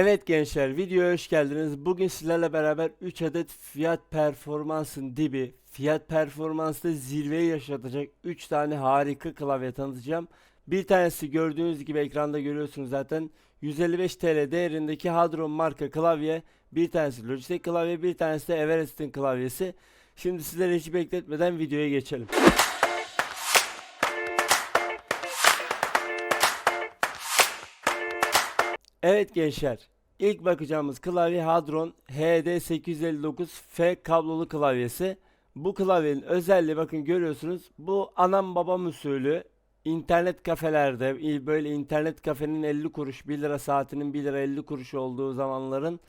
Evet gençler videoya hoş geldiniz. Bugün sizlerle beraber 3 adet fiyat performansın dibi, fiyat performansta zirveyi yaşatacak 3 tane harika klavye tanıtacağım. Bir tanesi gördüğünüz gibi ekranda görüyorsunuz zaten 155 TL değerindeki Hadron marka klavye, bir tanesi Logitech klavye, bir tanesi de Everest'in klavyesi. Şimdi sizleri hiç bekletmeden videoya geçelim. Evet gençler. İlk bakacağımız klavye Hadron HD859F kablolu klavyesi. Bu klavyenin özelliği bakın görüyorsunuz. Bu anam babam usulü internet kafelerde böyle internet kafenin 50 kuruş 1 lira saatinin 1 lira 50 kuruş olduğu zamanların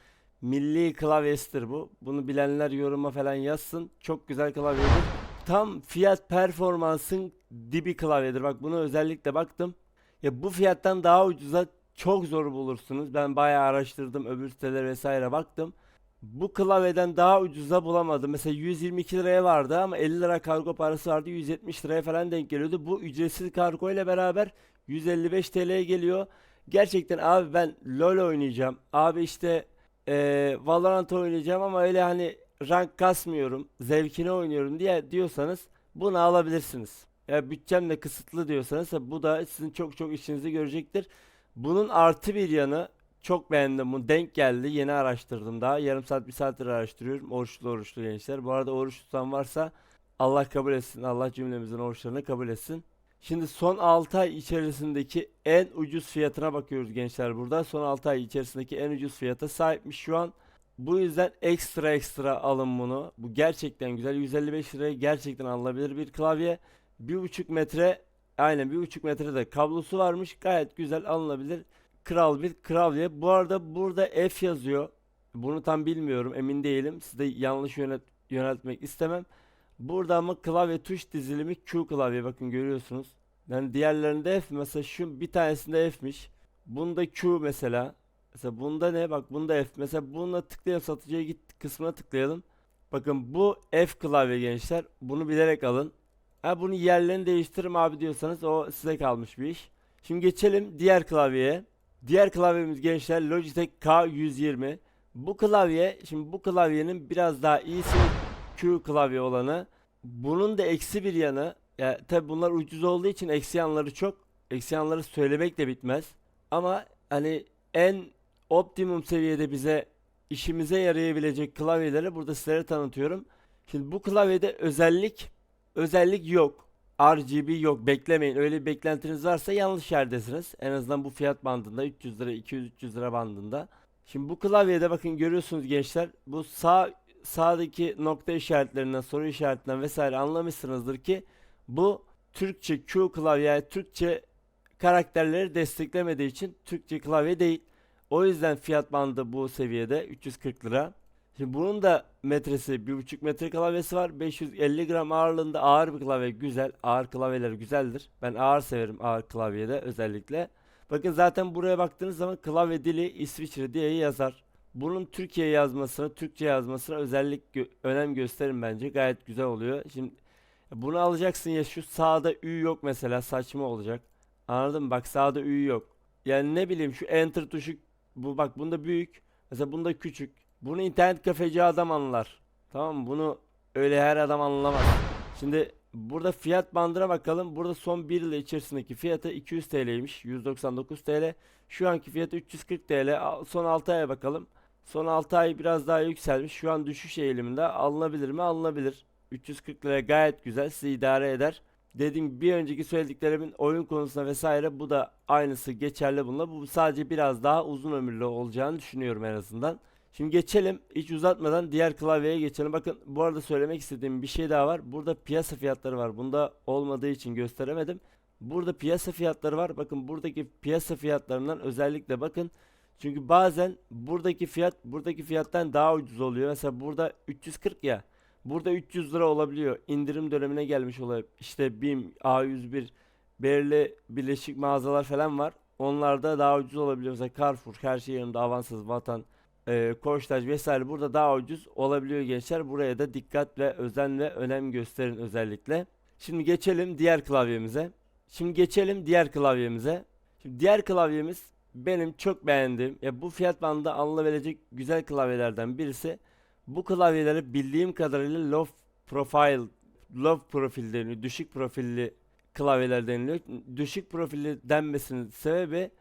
milli klavyesidir bu. Bunu bilenler yoruma falan yazsın. Çok güzel klavyedir. Tam fiyat performansın dibi klavyedir. Bak bunu özellikle baktım. Ya bu fiyattan daha ucuza çok zor bulursunuz. Ben bayağı araştırdım, öbür sitelere vesaire baktım. Bu klavyeden daha ucuza bulamadım. Mesela 122 liraya vardı ama 50 lira kargo parası vardı. 170 liraya falan denk geliyordu. Bu ücretsiz kargo ile beraber 155 TL'ye geliyor. Gerçekten abi ben LoL oynayacağım. Abi işte eee Valorant oynayacağım ama öyle hani rank kasmıyorum. Zevkine oynuyorum diye diyorsanız bunu alabilirsiniz. Ya bütçem de kısıtlı diyorsanız bu da sizin çok çok işinizi görecektir. Bunun artı bir yanı çok beğendim. Bunu denk geldi. Yeni araştırdım daha. Yarım saat bir saattir araştırıyorum. Oruçlu oruçlu gençler. Bu arada oruç tutan varsa Allah kabul etsin. Allah cümlemizin oruçlarını kabul etsin. Şimdi son 6 ay içerisindeki en ucuz fiyatına bakıyoruz gençler burada. Son 6 ay içerisindeki en ucuz fiyata sahipmiş şu an. Bu yüzden ekstra ekstra alın bunu. Bu gerçekten güzel. 155 liraya gerçekten alınabilir bir klavye. 1,5 metre Aynen bir buçuk metrede kablosu varmış. Gayet güzel alınabilir. Kral bir klavye. Bu arada burada F yazıyor. Bunu tam bilmiyorum. Emin değilim. Size yanlış yönet yöneltmek istemem. Burada ama klavye tuş dizilimi Q klavye. Bakın görüyorsunuz. Yani diğerlerinde F. Mesela şu bir tanesinde F'miş. Bunda Q mesela. Mesela bunda ne? Bak bunda F. Mesela bununla tıklayalım. Satıcıya git kısmına tıklayalım. Bakın bu F klavye gençler. Bunu bilerek alın. Ha bunu yerlerini değiştiririm abi diyorsanız o size kalmış bir iş. Şimdi geçelim diğer klavyeye. Diğer klavyemiz gençler Logitech K120. Bu klavye şimdi bu klavyenin biraz daha iyisi Q klavye olanı. Bunun da eksi bir yanı. Ya tabi bunlar ucuz olduğu için eksi yanları çok. Eksi yanları söylemek de bitmez. Ama hani en optimum seviyede bize işimize yarayabilecek klavyeleri burada sizlere tanıtıyorum. Şimdi bu klavyede özellik özellik yok. RGB yok. Beklemeyin. Öyle bir beklentiniz varsa yanlış yerdesiniz. En azından bu fiyat bandında 300 lira 200-300 lira bandında. Şimdi bu klavyede bakın görüyorsunuz gençler. Bu sağ sağdaki nokta işaretlerinden, soru işaretinden vesaire anlamışsınızdır ki bu Türkçe Q klavye yani Türkçe karakterleri desteklemediği için Türkçe klavye değil. O yüzden fiyat bandı bu seviyede 340 lira. Şimdi bunun da metresi 1.5 metre klavyesi var. 550 gram ağırlığında ağır bir klavye güzel. Ağır klavyeler güzeldir. Ben ağır severim ağır klavyede özellikle. Bakın zaten buraya baktığınız zaman klavye dili İsviçre diye yazar. Bunun Türkiye yazmasına, Türkçe yazmasına özellik gö- önem gösterin bence. Gayet güzel oluyor. Şimdi bunu alacaksın ya şu sağda Ü yok mesela saçma olacak. Anladın mı? Bak sağda Ü yok. Yani ne bileyim şu enter tuşu bu bak bunda büyük. Mesela bunda küçük. Bunu internet kafeci adam anlar. Tamam mı? Bunu öyle her adam anlamaz. Şimdi burada fiyat bandına bakalım. Burada son 1 yıl içerisindeki fiyatı 200 TL'ymiş. 199 TL. Şu anki fiyatı 340 TL. Son 6 aya bakalım. Son 6 ay biraz daha yükselmiş. Şu an düşüş eğiliminde. Alınabilir mi? Alınabilir. 340 liraya gayet güzel. Sizi idare eder. Dediğim bir önceki söylediklerimin oyun konusunda vesaire bu da aynısı geçerli bununla. Bu sadece biraz daha uzun ömürlü olacağını düşünüyorum en azından. Şimdi geçelim hiç uzatmadan diğer klavyeye geçelim. Bakın bu arada söylemek istediğim bir şey daha var. Burada piyasa fiyatları var. Bunda olmadığı için gösteremedim. Burada piyasa fiyatları var. Bakın buradaki piyasa fiyatlarından özellikle bakın. Çünkü bazen buradaki fiyat buradaki fiyattan daha ucuz oluyor. Mesela burada 340 ya. Burada 300 lira olabiliyor. İndirim dönemine gelmiş oluyor. İşte BİM, A101, belirli birleşik mağazalar falan var. Onlarda daha ucuz olabiliyor. Mesela Carrefour, her şey yanında avansız, vatan, e, Koçtaş vesaire burada daha ucuz olabiliyor gençler. Buraya da dikkat ve özen ve önem gösterin özellikle. Şimdi geçelim diğer klavyemize. Şimdi geçelim diğer klavyemize. Şimdi diğer klavyemiz benim çok beğendiğim ya bu fiyat bandında alınabilecek güzel klavyelerden birisi. Bu klavyeleri bildiğim kadarıyla low profile, low profil deniyor, düşük profilli klavyeler deniliyor. Düşük profilli denmesinin sebebi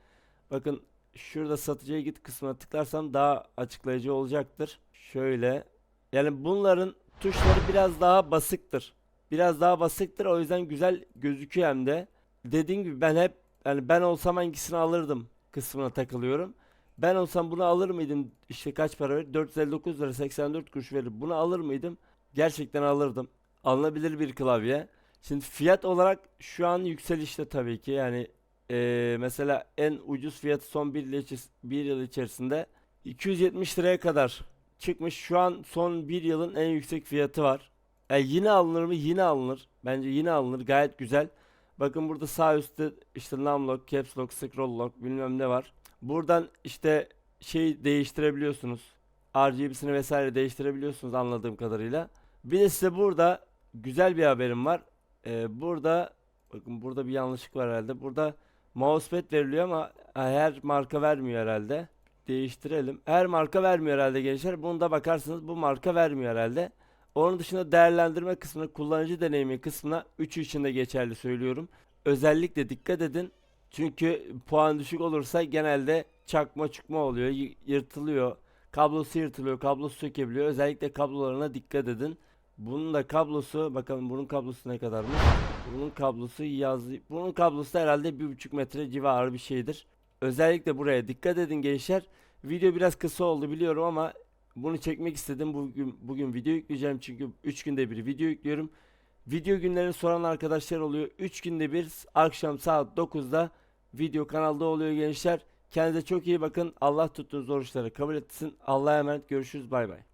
bakın şurada satıcıya git kısmına tıklarsam daha açıklayıcı olacaktır. Şöyle yani bunların tuşları biraz daha basıktır. Biraz daha basıktır o yüzden güzel gözüküyor hem de. Dediğim gibi ben hep yani ben olsam hangisini alırdım kısmına takılıyorum. Ben olsam bunu alır mıydım? İşte kaç para verir? 459 lira 84 kuruş verir. Bunu alır mıydım? Gerçekten alırdım. Alınabilir bir klavye. Şimdi fiyat olarak şu an yükselişte tabii ki. Yani eee, mesela en ucuz fiyatı son bir yıl, bir yıl içerisinde 270 liraya kadar çıkmış. Şu an son bir yılın en yüksek fiyatı var. E, yine alınır mı? Yine alınır. Bence yine alınır. Gayet güzel. Bakın burada sağ üstte işte numlock, caps lock, scroll lock bilmem ne var. Buradan işte şey değiştirebiliyorsunuz. RGB'sini vesaire değiştirebiliyorsunuz anladığım kadarıyla. Bir de size burada güzel bir haberim var. Ee, burada bakın burada bir yanlışlık var herhalde. Burada mousepad veriliyor ama her marka vermiyor herhalde. Değiştirelim. Her marka vermiyor herhalde gençler. Bunda bakarsınız bu marka vermiyor herhalde. Onun dışında değerlendirme kısmına, kullanıcı deneyimi kısmına üçü için de geçerli söylüyorum. Özellikle dikkat edin. Çünkü puan düşük olursa genelde çakma çıkma oluyor, yırtılıyor. Kablosu yırtılıyor, kablosu sökebiliyor. Özellikle kablolarına dikkat edin. Bunun da kablosu, bakalım bunun kablosu ne kadarmış? Bunun kablosu yazı, bunun kablosu da herhalde bir buçuk metre civarı bir şeydir. Özellikle buraya dikkat edin gençler. Video biraz kısa oldu biliyorum ama bunu çekmek istedim. Bugün bugün video yükleyeceğim çünkü 3 günde bir video yüklüyorum. Video günlerini soran arkadaşlar oluyor. 3 günde bir akşam saat 9'da video kanalda oluyor gençler. Kendinize çok iyi bakın. Allah tuttuğunuz oruçları kabul etsin. Allah'a emanet görüşürüz. Bay bay.